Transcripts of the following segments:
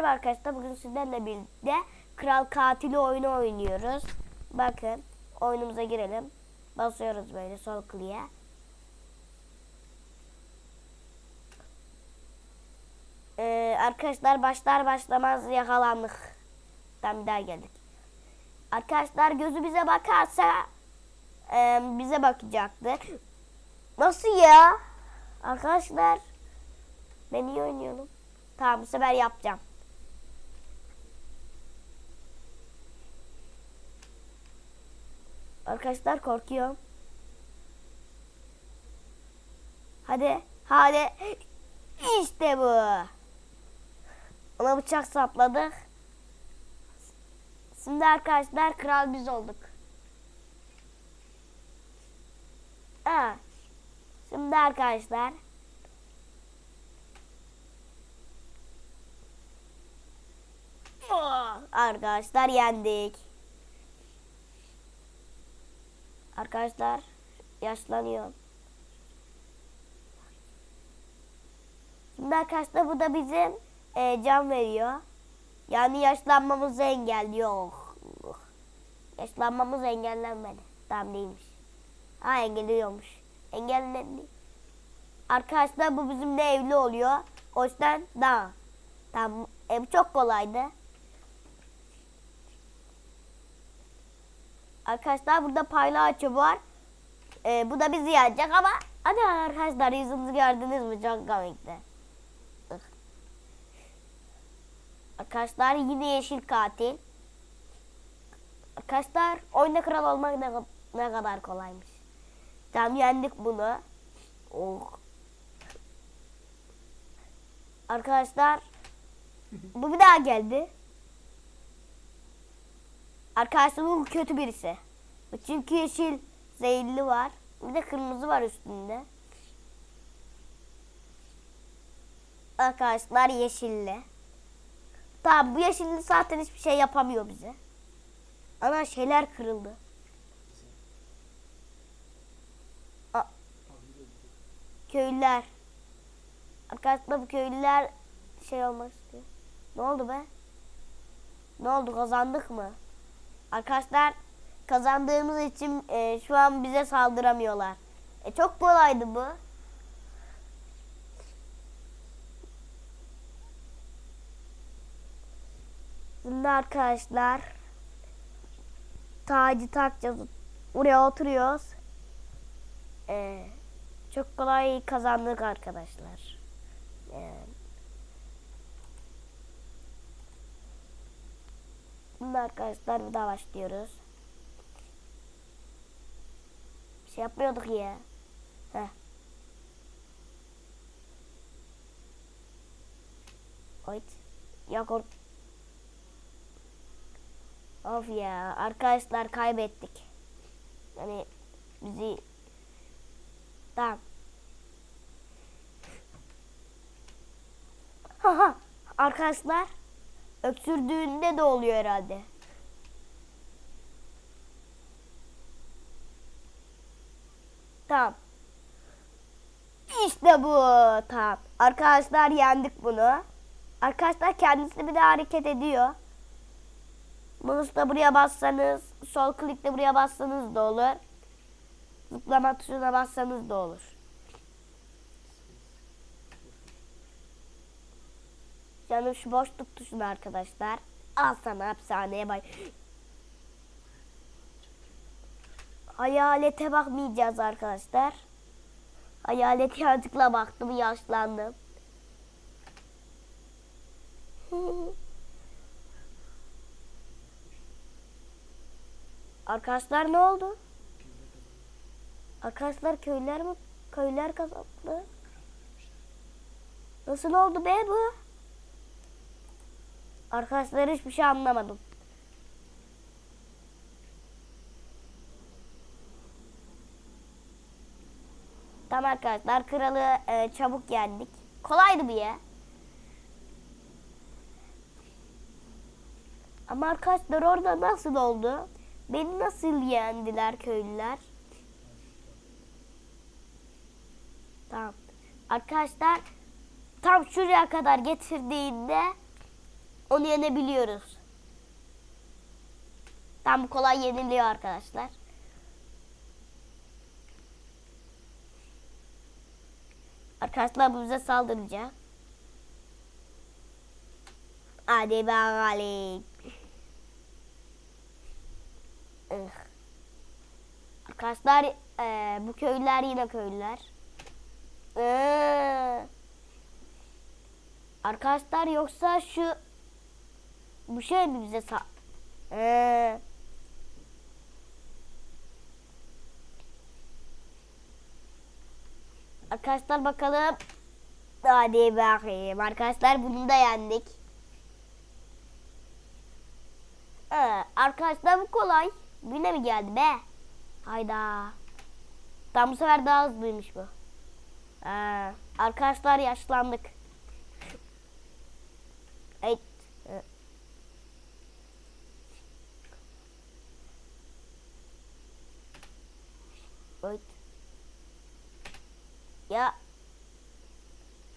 Merhaba arkadaşlar bugün sizlerle birlikte Kral Katili oyunu oynuyoruz. Bakın oyunumuza girelim. Basıyoruz böyle sol kliğe. Ee, arkadaşlar başlar başlamaz yakalandık. Tam bir daha geldik. Arkadaşlar gözü bize bakarsa e, bize bakacaktı. Nasıl ya? Arkadaşlar ben iyi oynuyorum. Tamam bu sefer yapacağım. Arkadaşlar korkuyorum. Hadi. Hadi. İşte bu. Ona bıçak sapladık. Şimdi arkadaşlar kral biz olduk. Ha. Şimdi arkadaşlar Oh, Arkadaşlar yendik. Arkadaşlar yaşlanıyor. Şimdi arkadaşlar bu da bizim e, can veriyor. Yani yaşlanmamızı engelliyor. Yaşlanmamız engellenmedi. Tam değilmiş. Ha engelliyormuş. Engellendi. Arkadaşlar bu bizimle evli oluyor. O yüzden daha. Tamam. E, çok kolaydı. Arkadaşlar burada paylaşı var. E, bu da bizi yenecek ama hadi arkadaşlar yüzümüzü gördünüz mü? Çok komikti. Arkadaşlar yine yeşil katil. Arkadaşlar oyunda kral olmak ne, ne kadar kolaymış. Tam yendik bunu. Oh. Arkadaşlar bu bir daha geldi. Arkadaşlar bu kötü birisi. Çünkü yeşil zehirli var. Bir de kırmızı var üstünde. Arkadaşlar yeşilli. Tamam bu yeşilli zaten hiçbir şey yapamıyor bize. Ana şeyler kırıldı. Köylüler. Arkadaşlar bu köylüler şey olmak istiyor. Ne oldu be? Ne oldu kazandık mı? Arkadaşlar kazandığımız için e, şu an bize saldıramıyorlar. E, çok kolaydı bu. Şimdi arkadaşlar tacı takacağız. Buraya oturuyoruz. E, çok kolay kazandık arkadaşlar. Yani. Şimdi arkadaşlar bir daha başlıyoruz. Bir şey yapmıyorduk ya. Heh. Oyt. Ya kork. Of ya. Arkadaşlar kaybettik. Yani bizi Tamam. Haha. Arkadaşlar öksürdüğünde de oluyor herhalde. Tamam. İşte bu. Tamam. Arkadaşlar yendik bunu. Arkadaşlar kendisi bir de hareket ediyor. Mouse'da buraya bassanız, sol klikle buraya bassanız da olur. Zıplama tuşuna bassanız da olur. Canım şu boşluk tuşuna arkadaşlar. Al sana hapishaneye bay. Hayalete bakmayacağız arkadaşlar. Hayalet yazıkla baktım yaşlandım. Arkadaşlar ne oldu? Arkadaşlar köyler mi? Köyler kazandı. Nasıl oldu be bu? Arkadaşlar hiçbir şey anlamadım. Tamam arkadaşlar kralı e, çabuk yendik. Kolaydı bu ya. Ama arkadaşlar orada nasıl oldu? Beni nasıl yendiler köylüler? Tamam. Arkadaşlar tam şuraya kadar getirdiğinde Onu yenebiliyoruz. Tam kolay yeniliyor arkadaşlar. Arkadaşlar bu bize saldıracak. Hadi bakalım. Arkadaşlar eee, bu köylüler yine köylüler. Ee, arkadaşlar yoksa şu bu şey mi bize sa Ee, Arkadaşlar bakalım. Hadi bakayım. Arkadaşlar bunu da yendik. Ee, arkadaşlar bu kolay. Güne mi geldi be? Hayda. Tam bu sefer daha hızlıymış bu. Ee, arkadaşlar yaşlandık. Evet. Ee, Evet. Ya.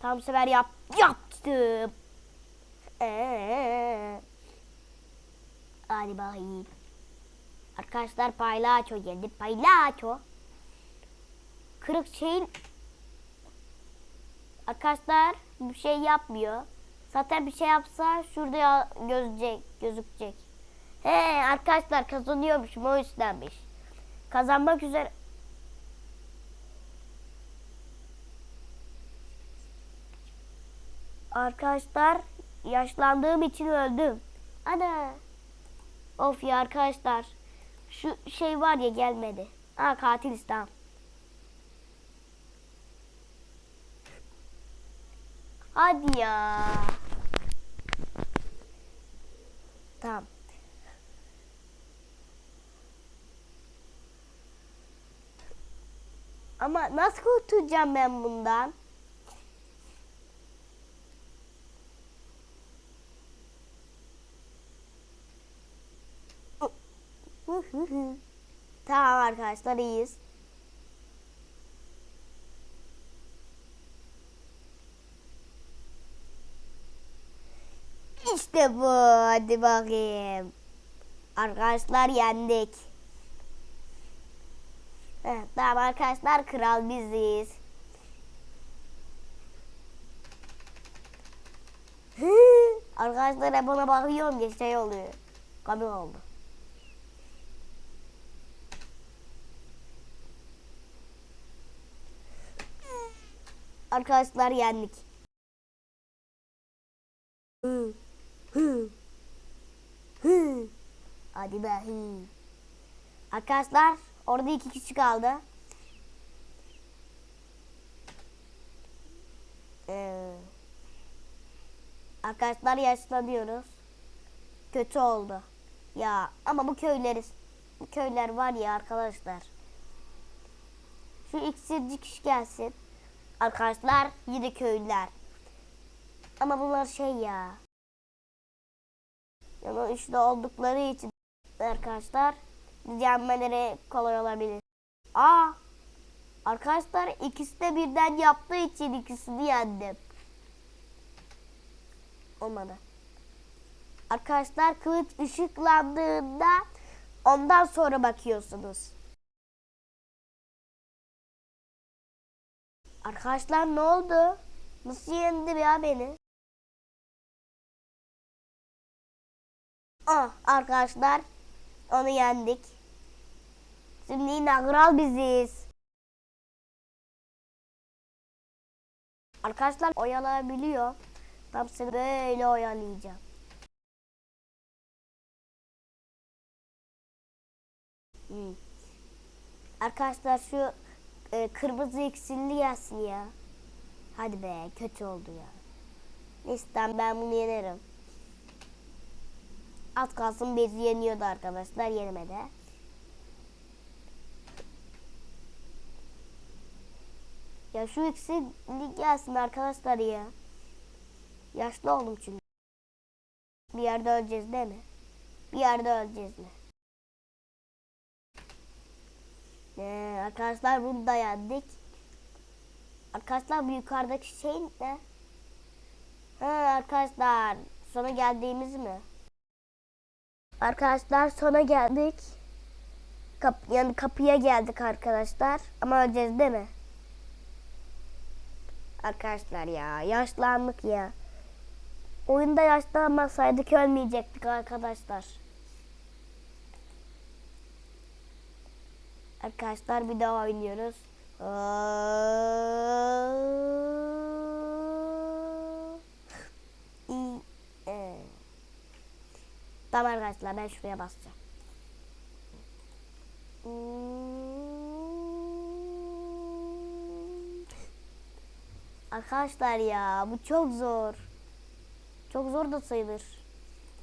Tam sefer yap yaptım. Ee, hadi bakayım. Arkadaşlar paylaço geldi. Paylaço. Kırık şeyin Arkadaşlar bir şey yapmıyor. Zaten bir şey yapsa şurada gözecek, gözükecek. He arkadaşlar kazanıyormuşum o yüzdenmiş. Kazanmak üzere. Arkadaşlar yaşlandığım için öldüm. Ana. Of ya arkadaşlar. Şu şey var ya gelmedi. Ha katil İslam. Hadi ya. Tamam. Ama nasıl kurtulacağım ben bundan? Tamam arkadaşlar iyiyiz. İşte bu. Hadi bakayım. Arkadaşlar yendik. Heh, tamam arkadaşlar kral biziz. Arkadaşlar hep ona bakıyorum ya şey oluyor. Kamyon oldu. Arkadaşlar yendik. Hı. Hı. Hı. Hadi be hı. Arkadaşlar orada iki kişi kaldı. Ee, arkadaşlar yaşlanıyoruz. Kötü oldu. Ya ama bu köyleri bu köyler var ya arkadaşlar. Şu iksirci kişi gelsin. Arkadaşlar yine köylüler. Ama bunlar şey ya. Yani işte oldukları için arkadaşlar yenmeleri kolay olabilir. Aa! Arkadaşlar ikisi de birden yaptığı için ikisini yendim. Olmadı. Arkadaşlar kılıç ışıklandığında ondan sonra bakıyorsunuz. Arkadaşlar ne oldu? Nasıl yendi ya beni? Ah arkadaşlar onu yendik. Şimdi yine kral biziz. Arkadaşlar oyalayabiliyor. Tam seni böyle oyalayacağım. Hmm. Arkadaşlar şu e, kırmızı iksirli gelsin ya. Hadi be kötü oldu ya. Neyse ben bunu yenerim. Az kalsın bezi yeniyordu arkadaşlar yenemedi. Ya şu iksirli gelsin arkadaşlar ya. Yaşlı oldum çünkü. Bir yerde öleceğiz değil mi? Bir yerde öleceğiz mi? Ee, arkadaşlar bunu da yendik. Arkadaşlar bu yukarıdaki şey ne? Ha, arkadaşlar Sona geldiğimiz mi? Arkadaşlar sona geldik. Kap yani kapıya geldik arkadaşlar. Ama öleceğiz değil mi? Arkadaşlar ya yaşlandık ya. Oyunda yaşlanmasaydık ölmeyecektik arkadaşlar. Arkadaşlar bir daha oynuyoruz. Ee. Tamam arkadaşlar ben şuraya basacağım. Arkadaşlar ya bu çok zor. Çok zor da sayılır.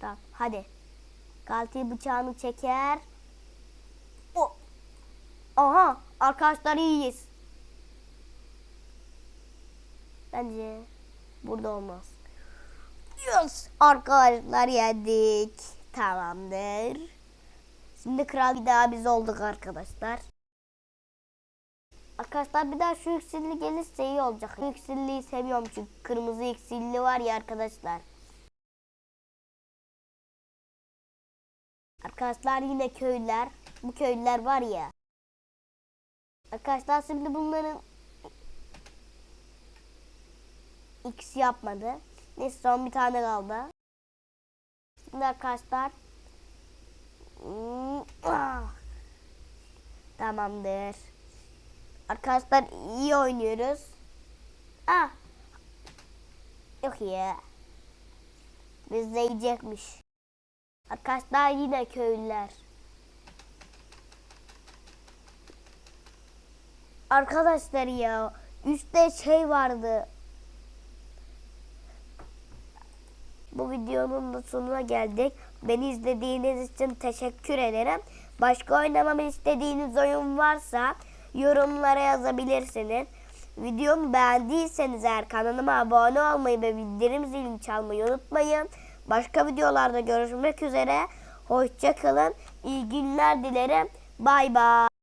Tamam hadi. Galti bıçağını çeker. Aha arkadaşlar iyiyiz. Bence burada olmaz. Yes arkadaşlar yendik. Tamamdır. Şimdi kral bir daha biz olduk arkadaşlar. Arkadaşlar bir daha şu yükselli gelirse iyi olacak. Bu Yükselliyi seviyorum çünkü kırmızı yükselli var ya arkadaşlar. Arkadaşlar yine köylüler. Bu köylüler var ya. Arkadaşlar şimdi bunların X yapmadı. Neyse son bir tane kaldı. Şimdi arkadaşlar Hmm, ah. Tamamdır. Arkadaşlar iyi oynuyoruz. Ah. Yok ya. Bizde yiyecekmiş. Arkadaşlar yine köylüler. Arkadaşlar ya üstte şey vardı. Bu videonun da sonuna geldik. Beni izlediğiniz için teşekkür ederim. Başka oynamamı istediğiniz oyun varsa yorumlara yazabilirsiniz. Videomu beğendiyseniz eğer kanalıma abone olmayı ve bildirim zilini çalmayı unutmayın. Başka videolarda görüşmek üzere. Hoşçakalın. İyi günler dilerim. Bay bay.